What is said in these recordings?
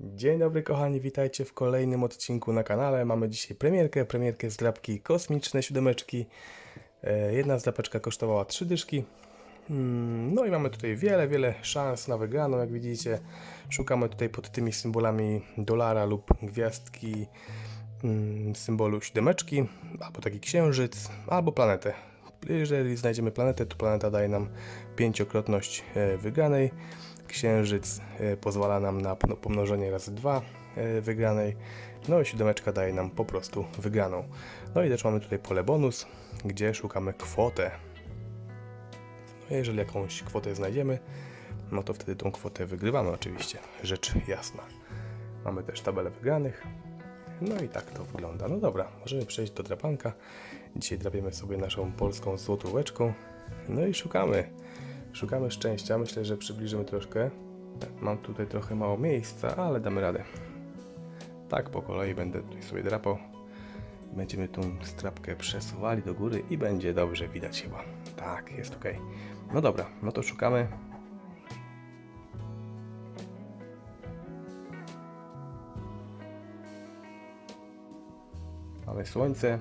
Dzień dobry kochani, witajcie w kolejnym odcinku na kanale. Mamy dzisiaj premierkę, premierkę zdrabki kosmiczne siódemeczki. E, Jedna zdrapeczka kosztowała 3 dyszki. Mm, No i mamy tutaj wiele, wiele szans na wygraną, jak widzicie. Szukamy tutaj pod tymi symbolami dolara lub gwiazdki mm, symbolu siódemeczki, albo taki księżyc, albo planetę. Jeżeli znajdziemy planetę, to planeta daje nam pięciokrotność e, wygranej. Księżyc e, pozwala nam na pomnożenie razy dwa e, wygranej. No i siódemeczka daje nam po prostu wygraną. No i też mamy tutaj pole bonus, gdzie szukamy kwotę. No jeżeli jakąś kwotę znajdziemy, no to wtedy tą kwotę wygrywamy oczywiście, rzecz jasna. Mamy też tabelę wygranych. No i tak to wygląda. No dobra, możemy przejść do drapanka. Dzisiaj drapiemy sobie naszą polską złotóweczką. No i szukamy. Szukamy szczęścia. Myślę, że przybliżymy troszkę. Mam tutaj trochę mało miejsca, ale damy radę. Tak po kolei będę tutaj sobie drapał. Będziemy tą strapkę przesuwali do góry i będzie dobrze widać chyba. Tak, jest ok. No dobra, no to szukamy. Mamy słońce.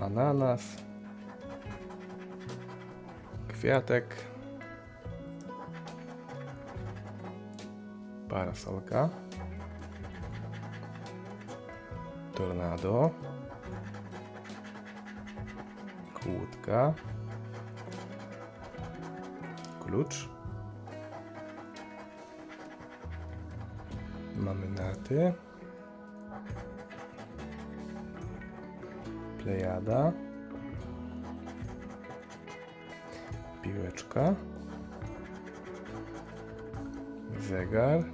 Ananas. Kwiatek. Parasolka. Tornado. Kłódka. Klucz. Mamy narty. Plejada. Piłeczka. Zegar.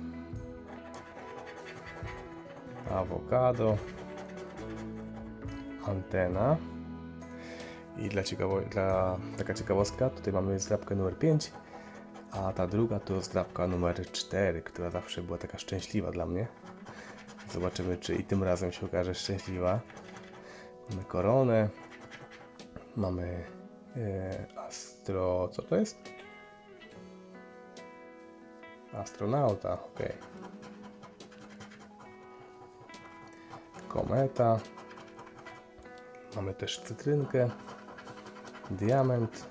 Awokado. Antena. I dla, ciekawo, dla taka ciekawostka, tutaj mamy zdrabkę numer 5, a ta druga to zdrabka numer 4, która zawsze była taka szczęśliwa dla mnie. Zobaczymy, czy i tym razem się okaże szczęśliwa. Mamy koronę. Mamy astro... co to jest? Astronauta, ok. Kometa. Mamy też cytrynkę. Diament.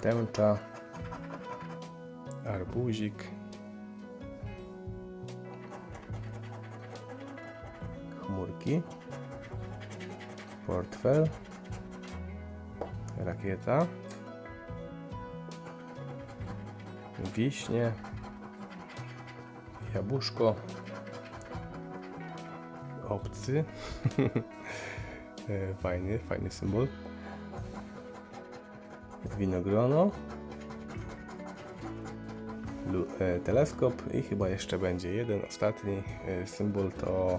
Tęcza. Arbuzik. Chmurki. Portfel. Rakieta. Wiśnie. Jabłuszko. Obcy. E, fajny, fajny symbol. Winogrono. E, teleskop i chyba jeszcze będzie jeden ostatni e, symbol to...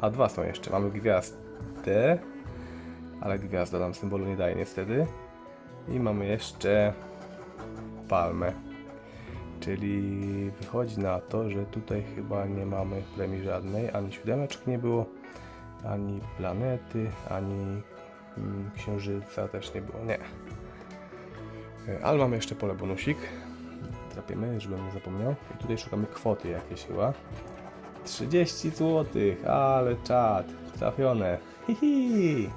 A dwa są jeszcze. Mamy gwiazdę, ale gwiazda nam symbolu nie daje niestety. I mamy jeszcze palmę. Czyli wychodzi na to, że tutaj chyba nie mamy premii żadnej, ani siódemeczek nie było, ani planety, ani mm, księżyca też nie było, nie. E, Ale mamy jeszcze pole bonusik. Trapiemy, żebym nie zapomniał. I tutaj szukamy kwoty jakieś chyba. 30 zł, ale czad, trafione. Hihi.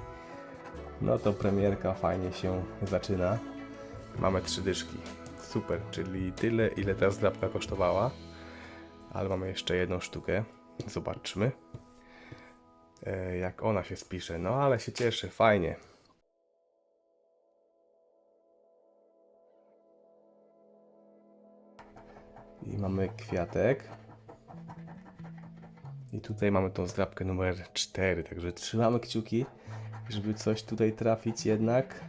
No to premierka fajnie się zaczyna. Mamy trzy dyszki. Super, czyli tyle, ile ta zdrabka kosztowała. Ale mamy jeszcze jedną sztukę. Zobaczmy, e, jak ona się spisze. No ale się cieszę, fajnie. I mamy kwiatek. I tutaj mamy tą zdrabkę numer 4, także trzymamy kciuki, żeby coś tutaj trafić jednak.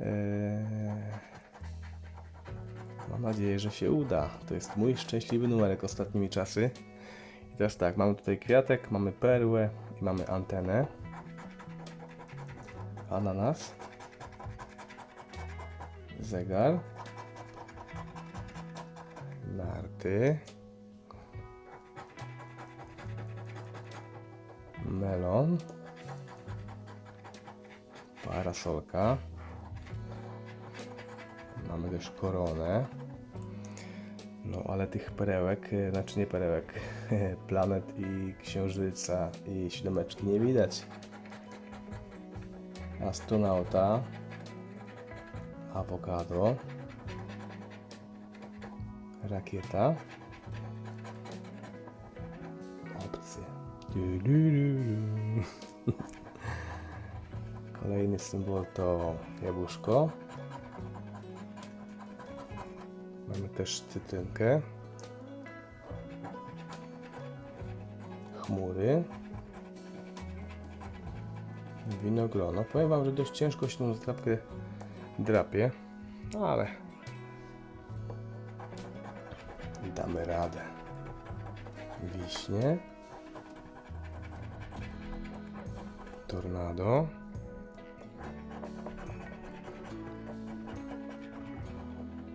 Eee, Mam nadzieję, że się uda. To jest mój szczęśliwy numerek ostatnimi czasy. I teraz tak, mamy tutaj kwiatek, mamy perłę i mamy antenę. Ananas. Zegar. Narty. Melon. Parasolka. Mamy też koronę. No ale tych perełek, e, znaczy nie perełek, planet i księżyca i siódemeczki nie widać. Astronauta, awokado, rakieta, opcje. Du, du, du, du. Kolejny symbol to jabłuszko. Mamy też cytrynkę. Chmury. Winogrono. Powiem Wam, że dość ciężko się tą zdrapkę drapie, no ale damy radę. Wiśnie. Tornado.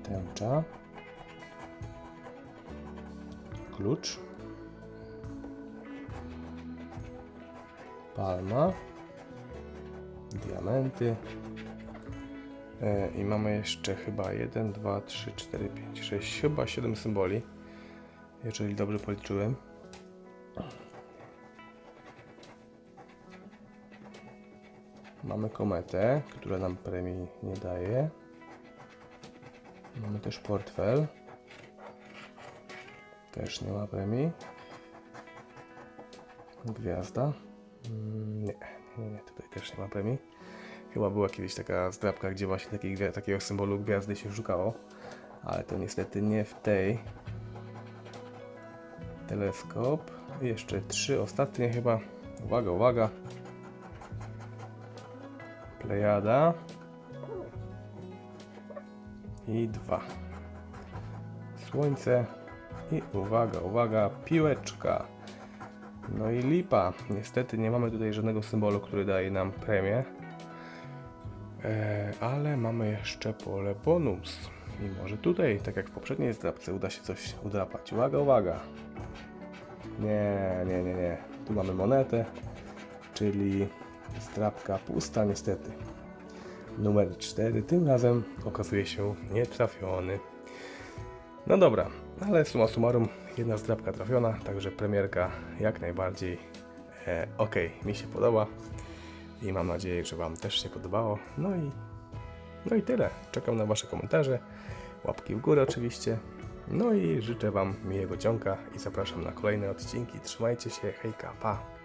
Tęcza. Klucz. Palma. Diamenty. E, I mamy jeszcze chyba 1, 2, 3, 4, 5, 6, chyba 7 symboli. Jeżeli dobrze policzyłem. Mamy kometę, która nam premii nie daje. Mamy też portfel. Też nie ma premii. Gwiazda. Mm, Nie, nie, nie, tutaj też nie ma premii. Chyba była kiedyś taka zdrabka, gdzie właśnie gwia- takiego symbolu gwiazdy się szukało. Ale to niestety nie w tej. Teleskop. Jeszcze trzy ostatnie chyba. Uwaga, uwaga. Plejada. I dwa. Słońce. I uwaga, uwaga, piłeczka. No i lipa. Niestety nie mamy tutaj żadnego symbolu, który daje nam premię. E, ale mamy jeszcze pole bonus. I może tutaj, tak jak w poprzedniej zdrabce, uda się coś udrapać. Uwaga, uwaga. Nie, nie, nie, nie. Tu mamy monetę, czyli zdrabka pusta niestety. Numer 4 tym razem okazuje się nietrafiony. No dobra, ale summa summarum jedna zdrabka trafiona, także premierka jak najbardziej e, ok, mi się podoba i mam nadzieję, że Wam też się podobało. No i, no i tyle. Czekam na Wasze komentarze, łapki w górę oczywiście. No i życzę Wam miłego ciąka i zapraszam na kolejne odcinki. Trzymajcie się, hejka, pa!